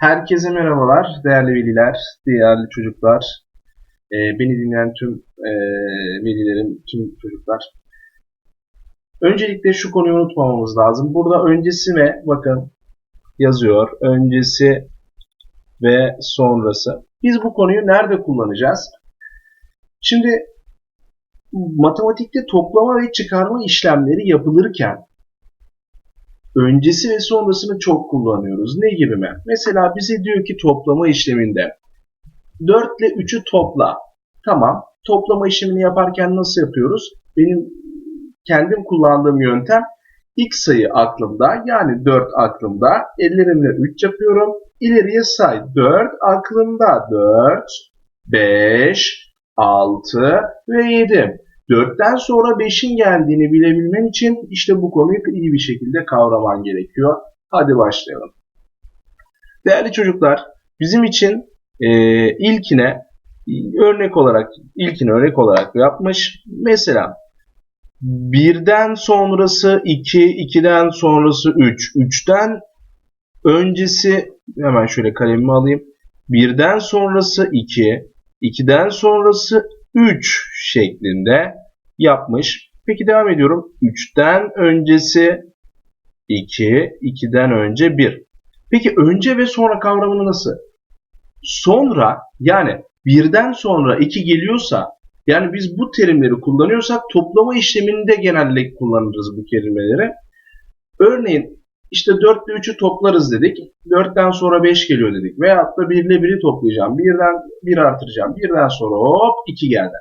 Herkese merhabalar, değerli veliler, değerli çocuklar, e, beni dinleyen tüm e, velilerim, tüm çocuklar. Öncelikle şu konuyu unutmamamız lazım. Burada öncesi ve bakın yazıyor, öncesi ve sonrası. Biz bu konuyu nerede kullanacağız? Şimdi matematikte toplama ve çıkarma işlemleri yapılırken öncesi ve sonrasını çok kullanıyoruz. Ne gibi mi? Mesela bize diyor ki toplama işleminde 4 ile 3'ü topla. Tamam. Toplama işlemini yaparken nasıl yapıyoruz? Benim kendim kullandığım yöntem ilk sayı aklımda yani 4 aklımda ellerimle 3 yapıyorum. İleriye say 4 aklımda 4, 5, 6 ve 7. 4'ten sonra 5'in geldiğini bilebilmen için işte bu konuyu iyi bir şekilde kavraman gerekiyor. Hadi başlayalım. Değerli çocuklar, bizim için e, ilkine örnek olarak ilkini örnek olarak yapmış. Mesela birden sonrası 2, 2'den sonrası 3, 3'ten öncesi hemen şöyle kalemimi alayım. Birden sonrası 2, 2'den sonrası 3 şeklinde yapmış. Peki devam ediyorum. 3'ten öncesi 2, 2'den önce 1. Peki önce ve sonra kavramını nasıl? Sonra yani birden sonra 2 geliyorsa yani biz bu terimleri kullanıyorsak toplama işleminde genellikle kullanırız bu kelimeleri. Örneğin işte 4 ile 3'ü toplarız dedik. 4'ten sonra 5 geliyor dedik. Veyahut da 1 ile 1'i toplayacağım. 1'den 1 artıracağım. 1'den sonra hop 2 geldi.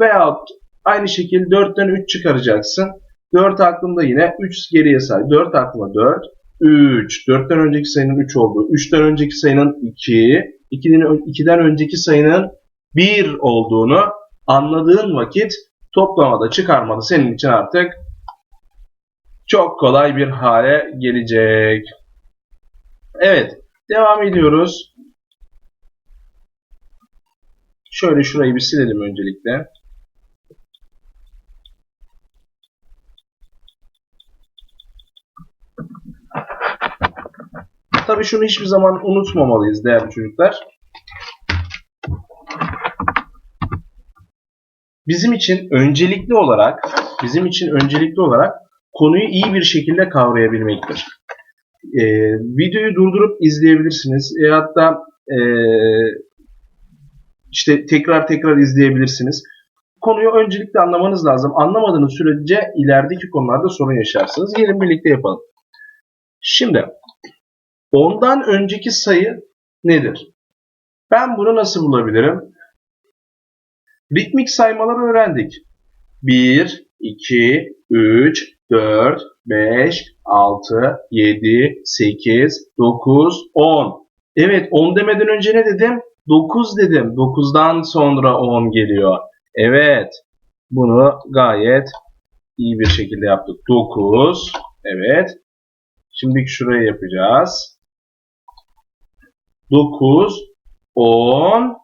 Veyahut aynı şekilde 4'ten 3 çıkaracaksın. 4 aklımda yine 3 geriye say. 4 aklıma 4. 3. 4'ten önceki sayının 3 olduğu. 3'ten önceki sayının 2. 2'den önceki sayının 1 olduğunu anladığın vakit toplamada çıkarmada senin için artık çok kolay bir hale gelecek. Evet, devam ediyoruz. Şöyle şurayı bir silelim öncelikle. Tabii şunu hiçbir zaman unutmamalıyız değerli çocuklar. Bizim için öncelikli olarak bizim için öncelikli olarak konuyu iyi bir şekilde kavrayabilmektir. Ee, videoyu durdurup izleyebilirsiniz. E, hatta e, işte tekrar tekrar izleyebilirsiniz. Konuyu öncelikle anlamanız lazım. Anlamadığınız sürece ilerideki konularda sorun yaşarsınız. Gelin birlikte yapalım. Şimdi ondan önceki sayı nedir? Ben bunu nasıl bulabilirim? Ritmik saymaları öğrendik. 1, 2, 3, 4, 5, 6, 7, 8, 9, 10. Evet 10 demeden önce ne dedim? 9 dedim. 9'dan sonra 10 geliyor. Evet. Bunu gayet iyi bir şekilde yaptık. 9. Evet. Şimdi şuraya yapacağız. 9, 10,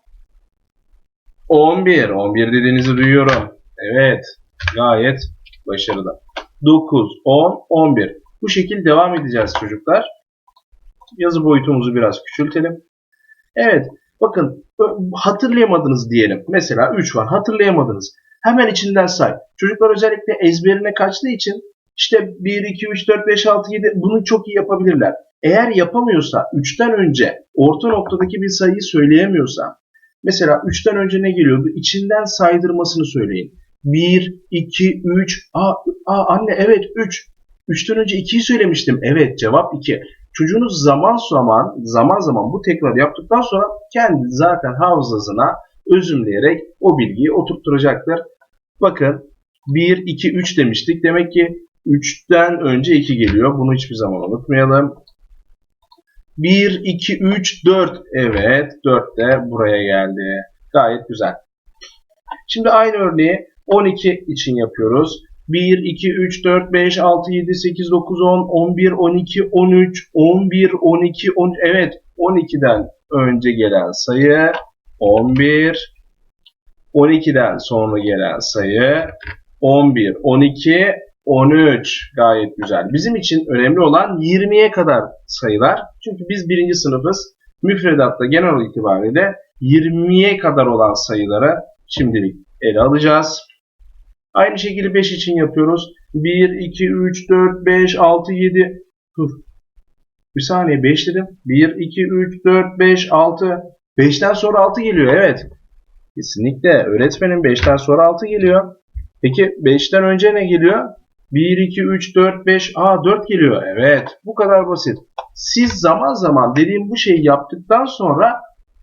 11. 11 dediğinizi duyuyorum. Evet. Gayet başarılı. 9, 10, 11. Bu şekilde devam edeceğiz çocuklar. Yazı boyutumuzu biraz küçültelim. Evet. Bakın hatırlayamadınız diyelim. Mesela 3 var. Hatırlayamadınız. Hemen içinden say. Çocuklar özellikle ezberine kaçtığı için işte 1, 2, 3, 4, 5, 6, 7 bunu çok iyi yapabilirler. Eğer yapamıyorsa 3'ten önce orta noktadaki bir sayıyı söyleyemiyorsa mesela 3'ten önce ne geliyordu? İçinden saydırmasını söyleyin. 1, 2, 3. Aa, aa anne evet 3. 3'ten önce 2'yi söylemiştim. Evet cevap 2. Çocuğunuz zaman zaman zaman zaman bu tekrar yaptıktan sonra kendi zaten hafızasına özümleyerek o bilgiyi oturtturacaktır. Bakın 1, 2, 3 demiştik. Demek ki 3'ten önce 2 geliyor. Bunu hiçbir zaman unutmayalım. 1, 2, 3, 4. Evet 4 de buraya geldi. Gayet güzel. Şimdi aynı örneği 12 için yapıyoruz. 1, 2, 3, 4, 5, 6, 7, 8, 9, 10, 11, 12, 13, 11, 12, 10. Evet 12'den önce gelen sayı 11. 12'den sonra gelen sayı 11, 12, 13. Gayet güzel. Bizim için önemli olan 20'ye kadar sayılar. Çünkü biz birinci sınıfız. Müfredatta genel itibariyle 20'ye kadar olan sayıları şimdilik ele alacağız. Aynı şekilde 5 için yapıyoruz. 1, 2, 3, 4, 5, 6, 7. Dur. Bir saniye 5 dedim. 1, 2, 3, 4, 5, 6. 5'ten sonra 6 geliyor. Evet. Kesinlikle. Öğretmenim 5'ten sonra 6 geliyor. Peki 5'ten önce ne geliyor? 1, 2, 3, 4, 5. Aa 4 geliyor. Evet. Bu kadar basit. Siz zaman zaman dediğim bu şeyi yaptıktan sonra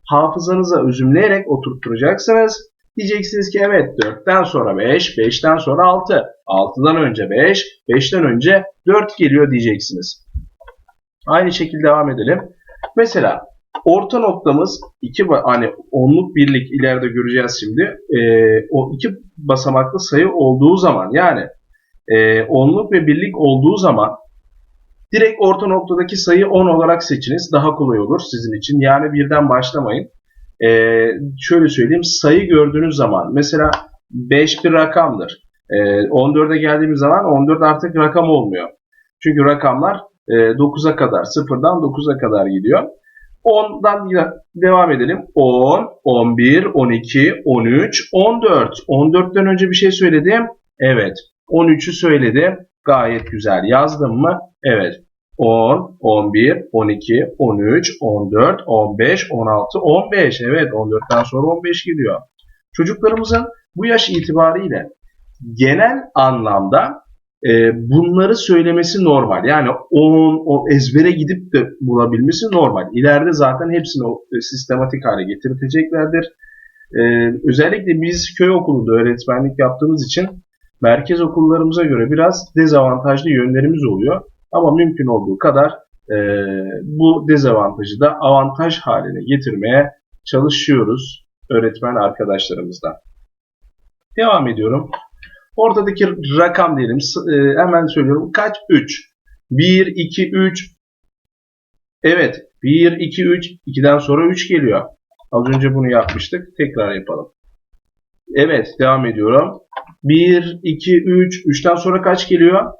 hafızanıza üzümleyerek oturtturacaksınız. Diyeceksiniz ki evet 4'ten sonra 5, 5'ten sonra 6, 6'dan önce 5, 5'ten önce 4 geliyor diyeceksiniz. Aynı şekilde devam edelim. Mesela orta noktamız iki hani onluk birlik ileride göreceğiz şimdi. E, o iki basamaklı sayı olduğu zaman yani e, onluk ve birlik olduğu zaman direkt orta noktadaki sayı 10 olarak seçiniz. Daha kolay olur sizin için. Yani birden başlamayın. E, şöyle söyleyeyim sayı gördüğünüz zaman mesela 5 bir rakamdır. E, 14'e geldiğimiz zaman 14 artık rakam olmuyor. Çünkü rakamlar 9'a kadar, 0'dan 9'a kadar gidiyor. 10'dan devam edelim. 10, 11, 12, 13, 14. 14'ten önce bir şey söyledim. Evet. 13'ü söyledim. Gayet güzel. Yazdım mı? Evet. 10, 11, 12, 13, 14, 15, 16, 15. Evet 14'ten sonra 15 gidiyor. Çocuklarımızın bu yaş itibariyle genel anlamda e, bunları söylemesi normal. Yani onun o ezbere gidip de bulabilmesi normal. İleride zaten hepsini o, e, sistematik hale getireceklerdir. E, özellikle biz köy okulunda öğretmenlik yaptığımız için merkez okullarımıza göre biraz dezavantajlı yönlerimiz oluyor. Ama mümkün olduğu kadar e, bu dezavantajı da avantaj haline getirmeye çalışıyoruz öğretmen arkadaşlarımızla. Devam ediyorum. Ortadaki rakam diyelim. E, hemen söylüyorum. Kaç? 3. 1, 2, 3. Evet. 1, 2, 3. 2'den sonra 3 geliyor. Az önce bunu yapmıştık. Tekrar yapalım. Evet. Devam ediyorum. 1, 2, 3. 3'ten sonra kaç geliyor?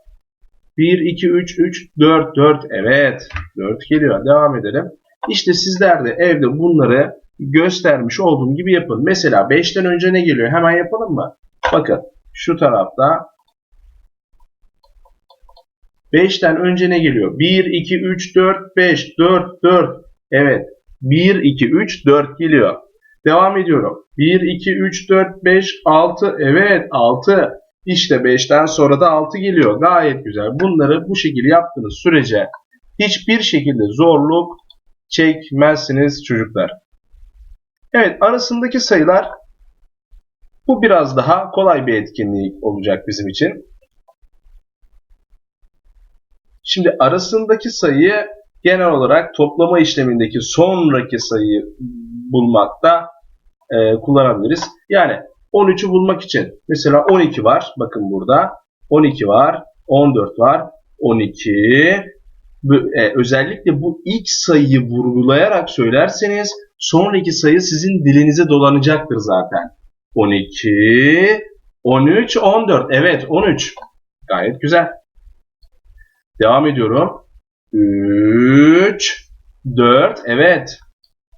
1, 2, 3, 3, 4, 4. Evet. 4 geliyor. Devam edelim. İşte sizler de evde bunları göstermiş olduğum gibi yapın. Mesela 5'ten önce ne geliyor? Hemen yapalım mı? Bakın şu tarafta 5'ten önce ne geliyor? 1, 2, 3, 4, 5, 4, 4. Evet. 1, 2, 3, 4 geliyor. Devam ediyorum. 1, 2, 3, 4, 5, 6. Evet 6. İşte 5'ten sonra da 6 geliyor. Gayet güzel. Bunları bu şekilde yaptığınız sürece hiçbir şekilde zorluk çekmezsiniz çocuklar. Evet arasındaki sayılar bu biraz daha kolay bir etkinlik olacak bizim için. Şimdi arasındaki sayıyı genel olarak toplama işlemindeki sonraki sayıyı bulmakta e, kullanabiliriz. Yani 13'ü bulmak için mesela 12 var. Bakın burada 12 var. 14 var. 12 e, özellikle bu ilk sayıyı vurgulayarak söylerseniz sonraki sayı sizin dilinize dolanacaktır zaten. 12, 13, 14. Evet 13. Gayet güzel. Devam ediyorum. 3, 4. Evet.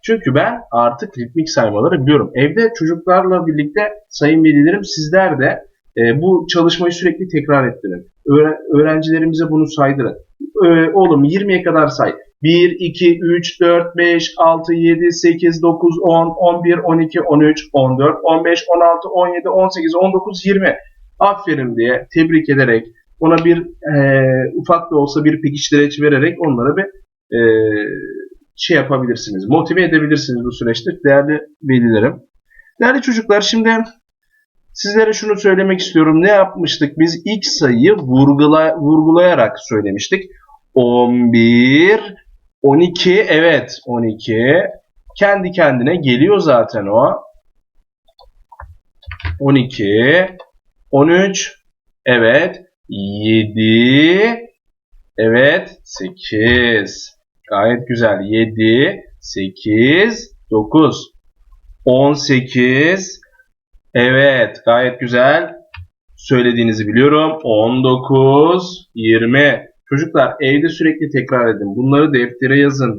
Çünkü ben artık ritmik saymaları biliyorum. Evde çocuklarla birlikte sayın velilerim sizler de e, bu çalışmayı sürekli tekrar ettirin. öğrencilerimize bunu saydırın. E, oğlum 20'ye kadar say. 1, 2, 3, 4, 5, 6, 7, 8, 9, 10, 11, 12, 13, 14, 15, 16, 17, 18, 19, 20. Aferin diye tebrik ederek ona bir e, ufak da olsa bir pekiştireç vererek onlara bir e, şey yapabilirsiniz. Motive edebilirsiniz bu süreçte değerli velilerim. Değerli çocuklar şimdi sizlere şunu söylemek istiyorum. Ne yapmıştık? Biz ilk sayıyı vurgula, vurgulayarak söylemiştik. 11 12 evet 12 kendi kendine geliyor zaten o. 12 13 evet 7 evet 8 gayet güzel 7 8 9 18 evet gayet güzel söylediğinizi biliyorum. 19, 20. Çocuklar evde sürekli tekrar edin. Bunları deftere yazın.